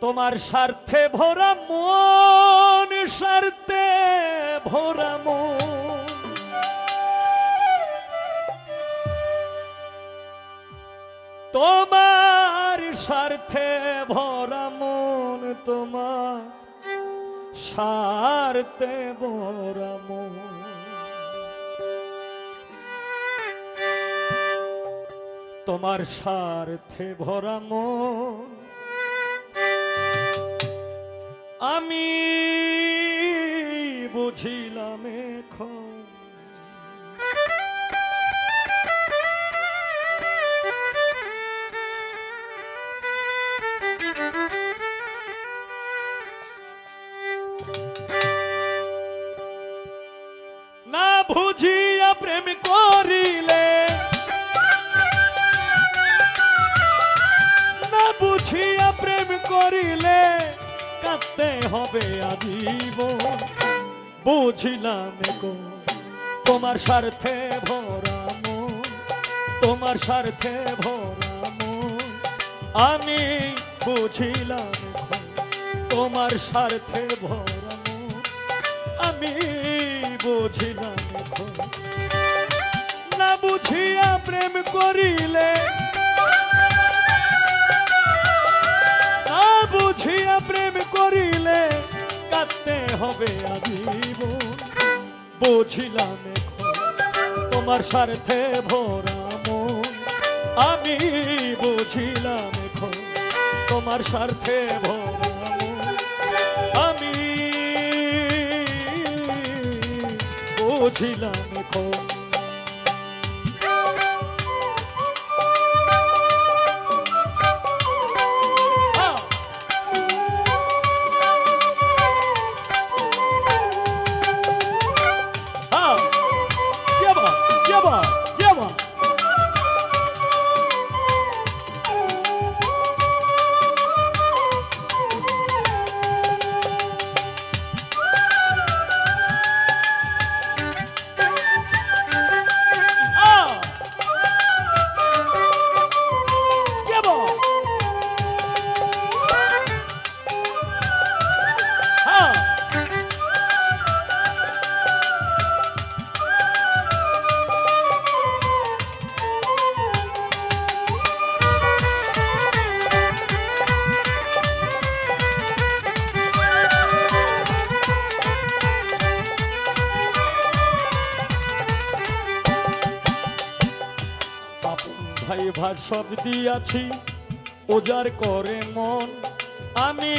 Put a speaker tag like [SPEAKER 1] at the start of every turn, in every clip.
[SPEAKER 1] তোমার স্বার্থে ভরা মন, স্বার্থে ভরা তোমার স্বার্থে ভরা মন, তোমার স্বার্থে ভরা তোমার স্বার্থে ভরা মন আমি বুঝিলাম এখন। না বুঝিয়া প্রেম করিলে না বুঝিয়া প্রেম করিলে কাঁদতে হবে আজীবন। বুঝিলাম গো তোমার স্বার্থে ভরা মন, তোমার স্বার্থে ভরা মন। আমি বুঝিলাম তোমার স্বার্থে ভরা মন। আমি বুঝিলাম না বুঝিয়া প্রেম করিলে কাঁদতে হবে আজীবন। বুঝিলাম এখন তোমার স্বার্থে ভরা মন আমি বুঝিলাম এখন তোমার স্বার্থে ভরা মন আমি বুঝিলাম এখন ভার সব দিয়াছি ওজার করে মন, আমি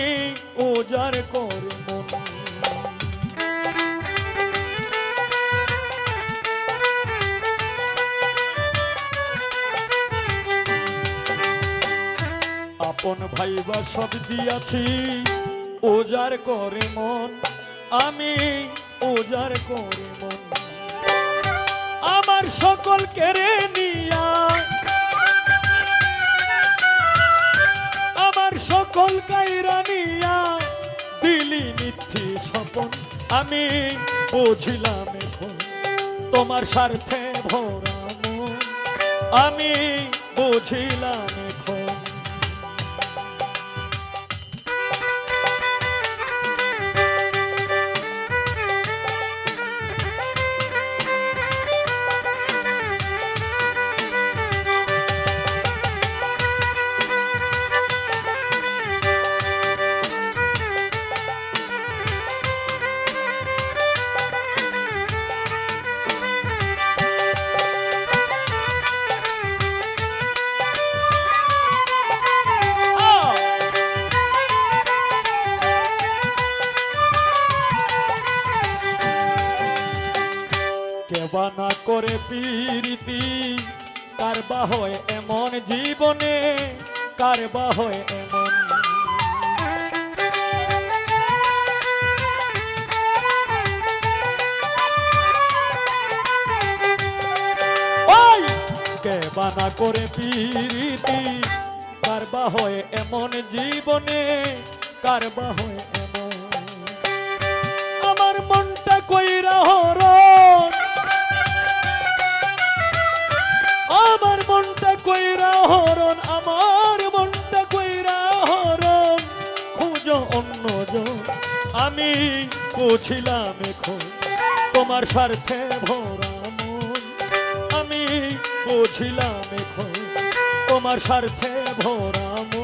[SPEAKER 1] ওজার করে মন। আপন ভাই বা সব দিয়াছি ওজার করে মন, আমি ওজার করে মন। আমার সকল কেড়ে নিয়া সকল কাইরানিয়া দিলি মিথ্যি স্বপন। আমি বুঝিলাম এখন তোমার স্বার্থে ভরা মন। আমি বুঝিলাম করে পীরিতি। কারবা হয় এমন জীবনে কারবা হয় এমন ওই! কেবা না করে পীরিতি? কারবা হয় এমন জীবনে কারবা হয় এমন। আমার মনটা কইরা হরণ আমার মনটা কইরা হরণ, আমার মনটা কইরা হরণ। খুঁজ অন্য আমি বুঝিলাম এখন তোমার স্বার্থে ভরা মন। আমি বুঝিলাম এখন তোমার স্বার্থে ভরা মন।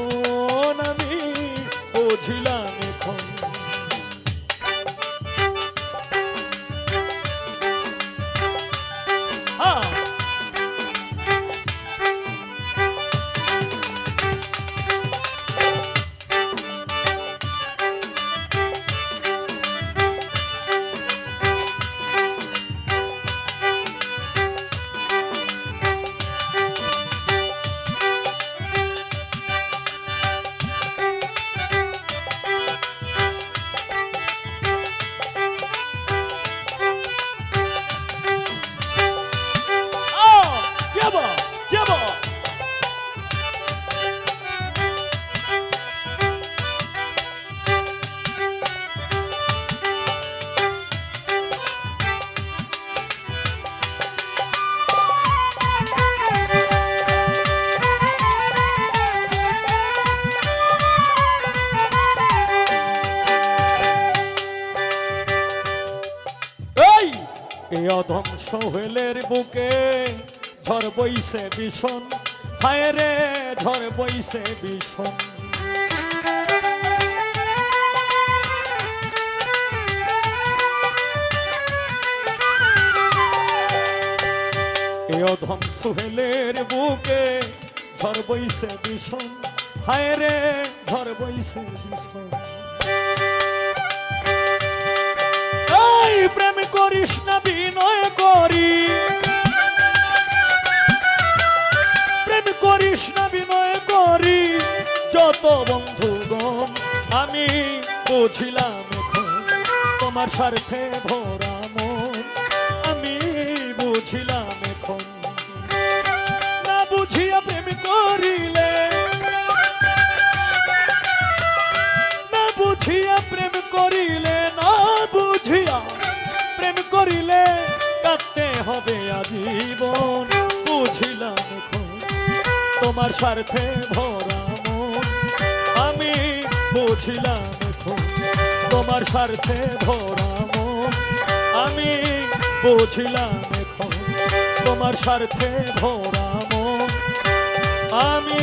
[SPEAKER 1] এই অধম সোহেলের বুকে ঝড় বইছে ভীষণ। হায় রে, ঝড় বইছে ভীষণ। অধম সোহেলের বুকে ঝড় বইছে ভীষণ। হায় রে, ঝড় বইছে ভীষণ। প্রেম করিস না, বিনয় করি প্রেম করিস না, বিনয় করি যত বন্ধু বন্ধুগণ, আমি বুঝিলাম এখন তোমার স্বার্থে ভরা মন। আমি বুঝিলাম এখন। না বুঝিয়া হবে আজীবন বুঝিলাম তোমার স্বার্থে ভরা মন। আমি বুঝিলাম তোমার স্বার্থে ভরা মন। আমি বুঝিলাম তোমার স্বার্থে ভরা মন। আমি